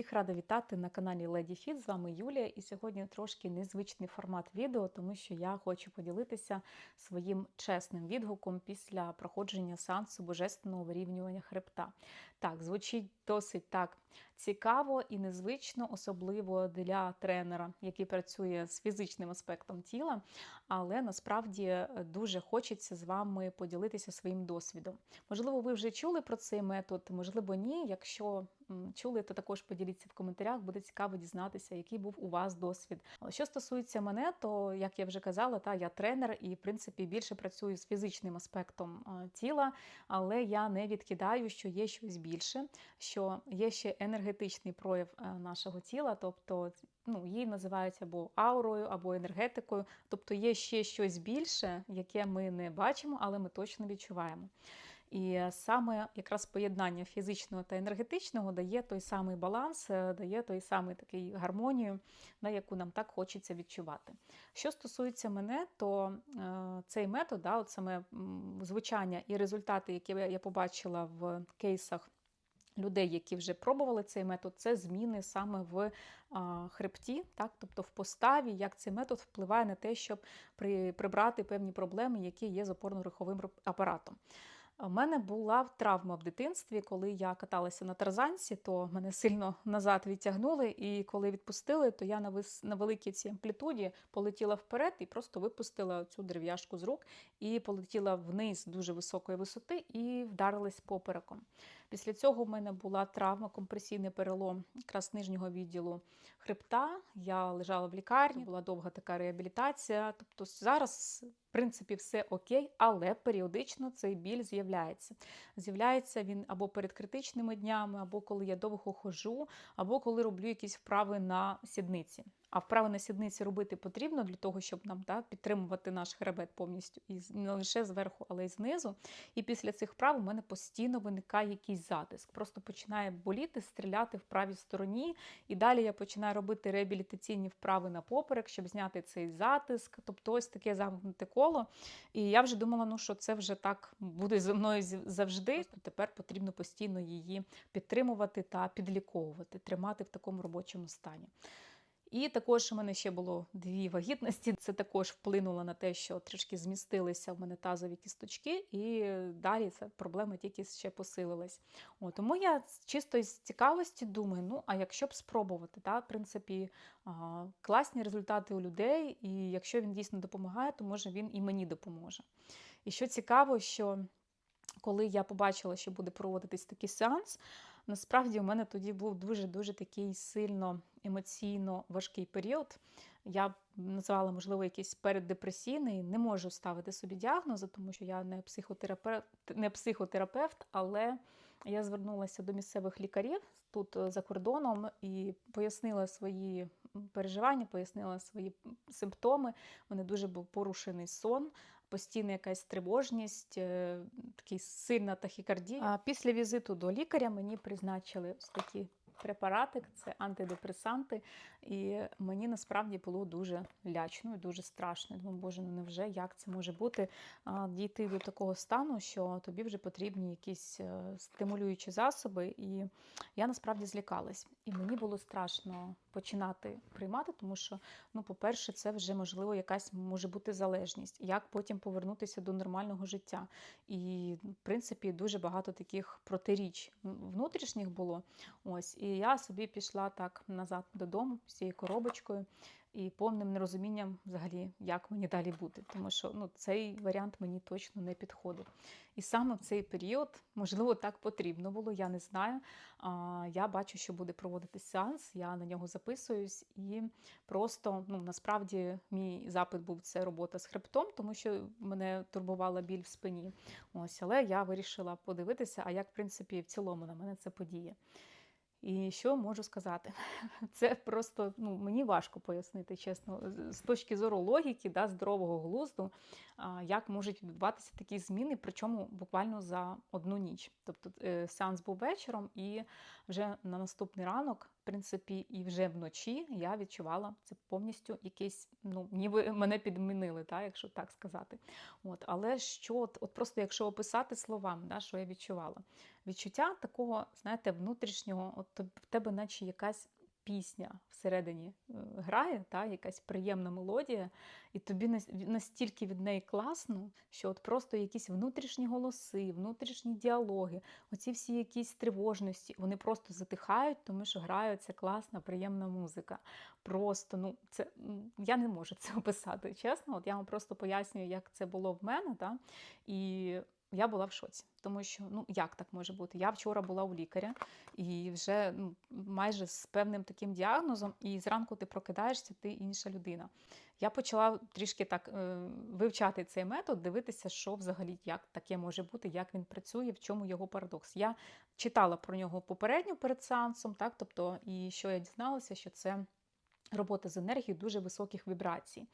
Всіх рада вітати на каналі Леді Фіт З вами Юлія, і сьогодні трошки незвичний формат відео, тому що я хочу поділитися своїм чесним відгуком після проходження сеансу божественного вирівнювання хребта. Так, звучить досить так цікаво і незвично, особливо для тренера, який працює з фізичним аспектом тіла, але насправді дуже хочеться з вами поділитися своїм досвідом. Можливо, ви вже чули про цей метод, можливо, ні. Якщо чули, то також поділіться в коментарях. Буде цікаво дізнатися, який був у вас досвід. Що стосується мене, то як я вже казала, та я тренер і в принципі більше працюю з фізичним аспектом тіла, але я не відкидаю, що є щось більше, що є ще енергетичний прояв е, нашого тіла, тобто ну, її називають або аурою, або енергетикою, тобто є ще щось більше, яке ми не бачимо, але ми точно відчуваємо. І саме якраз поєднання фізичного та енергетичного дає той самий баланс, е, дає той самий такий гармонію, на яку нам так хочеться відчувати. Що стосується мене, то е, цей метод, да, от саме звучання і результати, які я побачила в кейсах. Людей, які вже пробували цей метод, це зміни саме в хребті, так, тобто в поставі, як цей метод впливає на те, щоб прибрати певні проблеми, які є з опорно-руховим апаратом. У мене була травма в дитинстві, коли я каталася на тарзанці, то мене сильно назад відтягнули, і коли відпустили, то я на великій цій амплітуді полетіла вперед і просто випустила цю дерев'яшку з рук і полетіла вниз дуже високої висоти і вдарилась попереком. Після цього в мене була травма, компресійний перелом якраз нижнього відділу хребта. Я лежала в лікарні, була довга така реабілітація. Тобто зараз. В принципі, все окей, але періодично цей біль з'являється. З'являється він або перед критичними днями, або коли я довго хожу, або коли роблю якісь вправи на сідниці. А вправи на сідниці робити потрібно для того, щоб нам так, підтримувати наш хребет повністю і не лише зверху, але й знизу. І після цих вправ у мене постійно виникає якийсь затиск. Просто починає боліти, стріляти в правій стороні. І далі я починаю робити реабілітаційні вправи на поперек, щоб зняти цей затиск. Тобто ось таке замкнуте коло. І я вже думала, ну що це вже так буде зі мною завжди. Тепер потрібно постійно її підтримувати та підліковувати, тримати в такому робочому стані. І також у мене ще було дві вагітності. Це також вплинуло на те, що трішки змістилися в мене тазові кісточки, і далі ця проблема тільки ще посилилась. О, тому я чисто з цікавості думаю: ну а якщо б спробувати, та, в принципі, класні результати у людей, і якщо він дійсно допомагає, то може він і мені допоможе. І що цікаво, що коли я побачила, що буде проводитись такий сеанс, насправді у мене тоді був дуже-дуже такий сильно емоційно важкий період. Я назвала, можливо, якийсь переддепресійний. Не можу ставити собі діагнози, тому що я не психотерапевт, не психотерапевт, але я звернулася до місцевих лікарів тут за кордоном і пояснила свої переживання, пояснила свої симптоми. У мене дуже був порушений сон. Постійна якась тривожність, такий сильна тахікардія. А після візиту до лікаря мені призначили ось такі препарати, це антидепресанти. І мені насправді було дуже лячно і дуже страшно. Думаю, боже, ну невже як це може бути? Дійти до такого стану, що тобі вже потрібні якісь е, стимулюючі засоби. І я насправді злякалась. І мені було страшно починати приймати, тому що, ну, по-перше, це вже можливо якась може бути залежність, як потім повернутися до нормального життя. І, в принципі, дуже багато таких протиріч внутрішніх було. Ось, і я собі пішла так назад додому з цією коробочкою і повним нерозумінням, взагалі, як мені далі бути, тому що ну, цей варіант мені точно не підходив. І саме в цей період, можливо, так потрібно було, я не знаю. А, Я бачу, що буде проводитись сеанс, я на нього записуюсь, і просто ну, насправді мій запит був це робота з хребтом, тому що мене турбувала біль в спині. Ось, але я вирішила подивитися, а як в принципі в цілому на мене це подіє. І що можу сказати? Це просто ну, мені важко пояснити, чесно, з точки зору логіки, да, здорового глузду, як можуть відбуватися такі зміни, причому буквально за одну ніч. Тобто е, сеанс був вечором, і вже на наступний ранок в принципі, і вже вночі я відчувала це повністю якесь, ну, ніби мене підмінили, та, якщо так сказати. От, але що, от, просто якщо описати словами, да, що я відчувала? Відчуття такого, знаєте, внутрішнього, от в тебе, наче якась пісня всередині е, грає, та, якась приємна мелодія, і тобі настільки від неї класно, що от просто якісь внутрішні голоси, внутрішні діалоги, оці всі якісь тривожності, вони просто затихають, тому що грає ця класна, приємна музика. Просто, ну, це я не можу це описати, чесно. От я вам просто пояснюю, як це було в мене, та, і я була в шоці, тому що ну як так може бути? Я вчора була у лікаря і вже ну, майже з певним таким діагнозом, і зранку ти прокидаєшся, ти інша людина. Я почала трішки так е, вивчати цей метод, дивитися, що взагалі як таке може бути, як він працює, в чому його парадокс. Я читала про нього попередньо перед сеансом, так тобто, і що я дізналася, що це робота з енергією дуже високих вібрацій.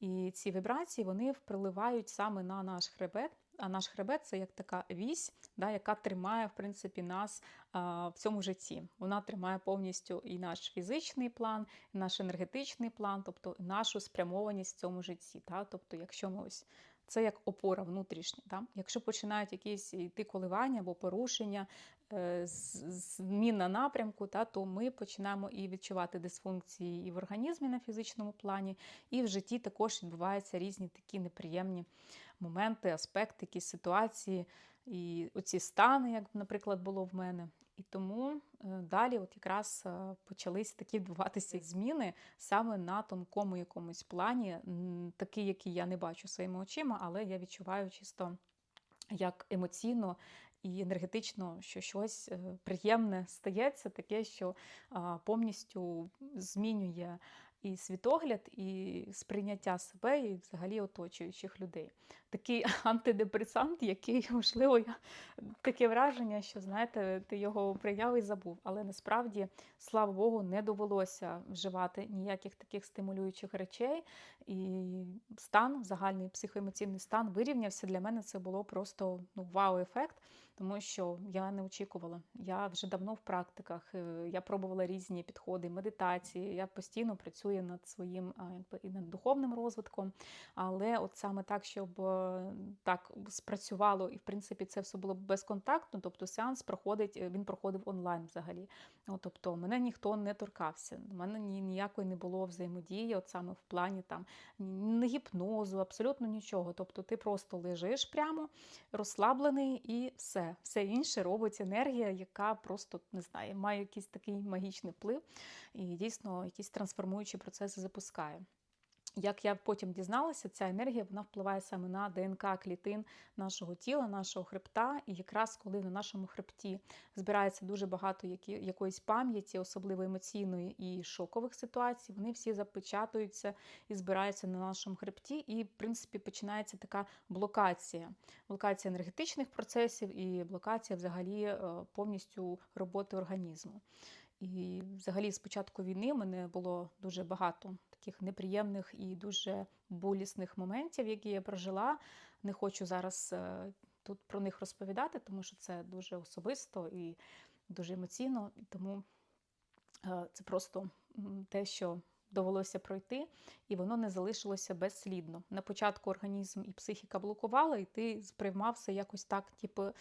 І ці вібрації вони впливають саме на наш хребет. А наш хребет це як така вісь, да, яка тримає в принципі нас а, в цьому житті. Вона тримає повністю і наш фізичний план, і наш енергетичний план, тобто нашу спрямованість в цьому житті. Да? Тобто, якщо ми ось це як опора внутрішня. Да? Якщо починають якісь йти коливання або порушення, е, зміна напрямку, та, то ми починаємо і відчувати дисфункції і в організмі на фізичному плані, і в житті також відбуваються різні такі неприємні моменти, аспекти, якісь ситуації, і оці стани, як, наприклад, було в мене. І тому е, далі, от якраз е, почались такі відбуватися зміни саме на тонкому якомусь плані, м, такий, який я не бачу своїми очима, але я відчуваю чисто як емоційно і енергетично, що щось е, приємне стається, таке, що повністю змінює і світогляд, і сприйняття себе, і взагалі оточуючих людей. Такий антидепресант, який, можливо, я таке враження, що знаєте, ти його прийняв і забув. Але насправді, слава Богу, не довелося вживати ніяких таких стимулюючих речей. І стан, загальний психоемоційний стан вирівнявся. Для мене це було просто ну, вау-ефект, тому що я не очікувала. Я вже давно в практиках, е, я пробувала різні підходи, медитації. Я постійно працюю над своїм і над духовним розвитком. Але от саме так, щоб е, так спрацювало, і в принципі це все було безконтактно. Тобто сеанс проходить, е, він проходив онлайн взагалі. От, тобто мене ніхто не торкався, у мене ні, ніякої не було взаємодії, от саме в плані там не гіпнозу, абсолютно нічого. Тобто ти просто лежиш прямо, розслаблений і все. Все інше робить енергія, яка просто не знаю, має якийсь такий магічний вплив і дійсно якісь трансформуючі процеси запускає. Як я потім дізналася, ця енергія вона впливає саме на ДНК клітин нашого тіла, нашого хребта. І якраз коли на нашому хребті збирається дуже багато які, якоїсь пам'яті, особливо емоційної і шокових ситуацій, вони всі запечатуються і збираються на нашому хребті. І, в принципі, починається така блокація. Блокація енергетичних процесів і блокація взагалі е, повністю роботи організму. І взагалі з початку війни мене було дуже багато таких неприємних і дуже болісних моментів, які я прожила. Не хочу зараз е, тут про них розповідати, тому що це дуже особисто і дуже емоційно. Тому е, це просто те, що довелося пройти, і воно не залишилося безслідно. На початку організм і психіка блокували, і ти сприймався якось так, типу, е,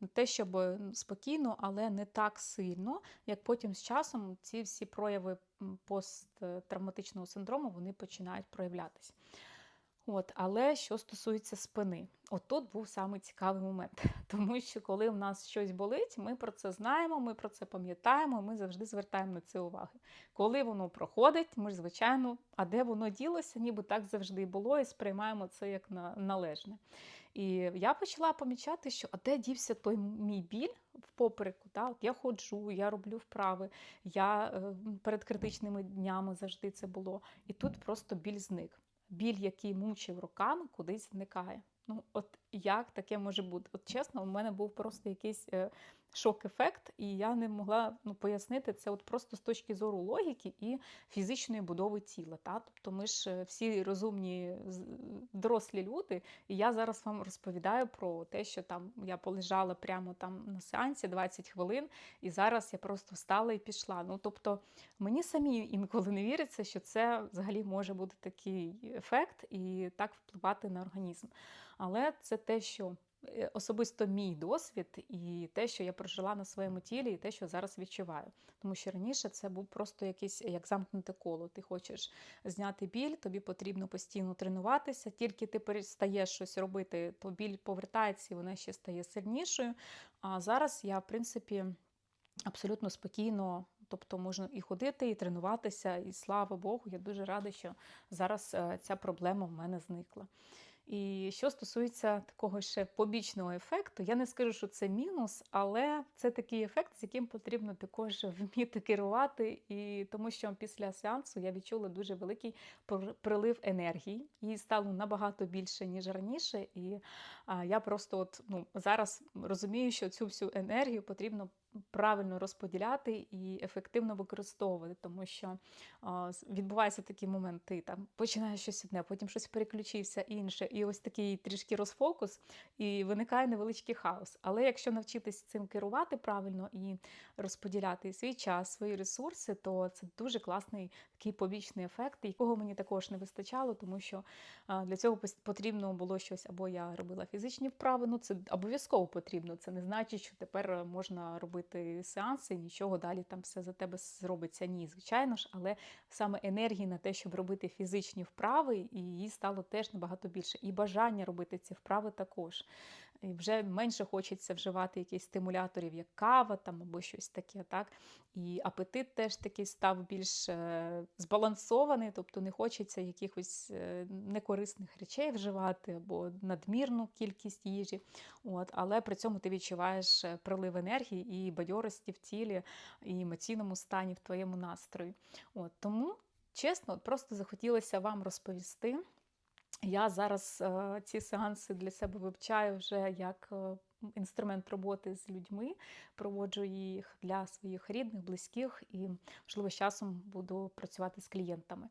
не те, щоб спокійно, але не так сильно, як потім з часом ці всі прояви посттравматичного синдрому вони починають проявлятися. От, але що стосується спини, от тут був самий цікавий момент, тому що коли в нас щось болить, ми про це знаємо, ми про це пам'ятаємо, ми завжди звертаємо на це увагу. Коли воно проходить, ми ж звичайно, а де воно ділося, ніби так завжди було, і сприймаємо це як належне. І я почала помічати, що а де дівся той мій біль в попереку. Та? От я ходжу, я роблю вправи, я е, перед критичними днями завжди це було. І тут просто біль зник біль, який мучив роками, кудись зникає. Ну, от як таке може бути? От чесно, у мене був просто якийсь е, шок-ефект, і я не могла ну, пояснити це от просто з точки зору логіки і фізичної будови тіла. Та? Тобто ми ж е, всі розумні дорослі люди, і я зараз вам розповідаю про те, що там я полежала прямо там на сеансі 20 хвилин, і зараз я просто встала і пішла. Ну, тобто, мені самі інколи не віриться, що це взагалі може бути такий ефект і так впливати на організм. Але це те, що е, особисто мій досвід, і те, що я прожила на своєму тілі, і те, що зараз відчуваю. Тому що раніше це був просто якийсь як замкнуте коло. Ти хочеш зняти біль, тобі потрібно постійно тренуватися. Тільки ти перестаєш щось робити, то біль повертається і вона ще стає сильнішою. А зараз я, в принципі, абсолютно спокійно. Тобто можна і ходити, і тренуватися, і слава Богу, я дуже рада, що зараз е, ця проблема в мене зникла. І що стосується такого ще побічного ефекту, я не скажу, що це мінус, але це такий ефект, з яким потрібно також вміти керувати. І тому що після сеансу я відчула дуже великий прилив енергії. Її стало набагато більше, ніж раніше. І я просто от, ну, зараз розумію, що цю всю енергію потрібно правильно розподіляти і ефективно використовувати, тому що а, з- відбувається такий момент, ти там починаєш щось одне, потім щось переключився інше, і ось такий трішки розфокус, і виникає невеличкий хаос. Але якщо навчитись цим керувати правильно і розподіляти свій час, свої ресурси, то це дуже класний такий побічний ефект, якого мені також не вистачало, тому що для цього потрібно було щось, або я робила фізичні вправи, ну це обов'язково потрібно. Це не значить, що тепер е, можна робити сеанси, нічого далі там все за тебе зробиться. Ні, звичайно ж, але саме енергії на те, щоб робити фізичні вправи, і її стало теж набагато більше. І бажання робити ці вправи також. І вже менше хочеться вживати якісь стимуляторів, як кава там або щось таке. так. І апетит теж такий став більш е, збалансований, тобто не хочеться якихось е, некорисних речей вживати або надмірну кількість їжі. От, але при цьому ти відчуваєш е, прилив енергії і бадьорості в тілі, і емоційному стані, в твоєму настрої. От, тому, чесно, просто захотілося вам розповісти. Я зараз е, ці сеанси для себе вивчаю вже як е, інструмент роботи з людьми, проводжу їх для своїх рідних, близьких і, можливо, з часом буду працювати з клієнтами.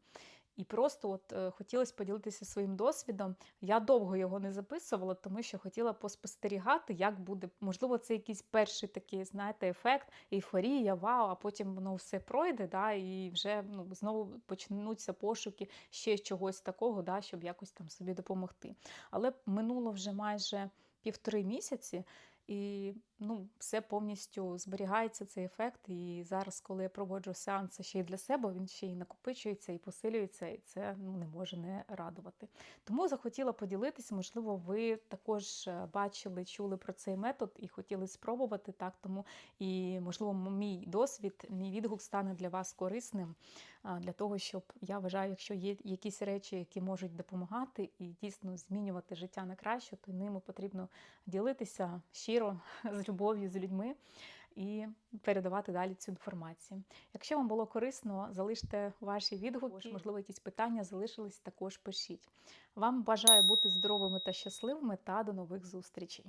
І просто от е, хотілося поділитися своїм досвідом. Я довго його не записувала, тому що хотіла поспостерігати, як буде. Можливо, це якийсь перший такий, знаєте, ефект, ейфорія, вау, а потім воно все пройде, да, і вже ну, знову почнуться пошуки ще чогось такого, да, щоб якось там собі допомогти. Але минуло вже майже півтори місяці. І ну, все повністю зберігається цей ефект. І зараз, коли я проводжу сеанси ще й для себе, він ще й накопичується і посилюється, і це ну, не може не радувати. Тому захотіла поділитися. Можливо, ви також е, бачили, чули про цей метод і хотіли спробувати так. Тому і можливо, мій досвід, мій відгук стане для вас корисним для того, щоб я вважаю, якщо є якісь речі, які можуть допомагати і дійсно змінювати життя на краще, то ними потрібно ділитися щиро з любов'ю з людьми і передавати далі цю інформацію. Якщо вам було корисно, залиште ваші відгуки, можливо, якісь питання залишились, також пишіть. Вам бажаю бути здоровими та щасливими та до нових зустрічей.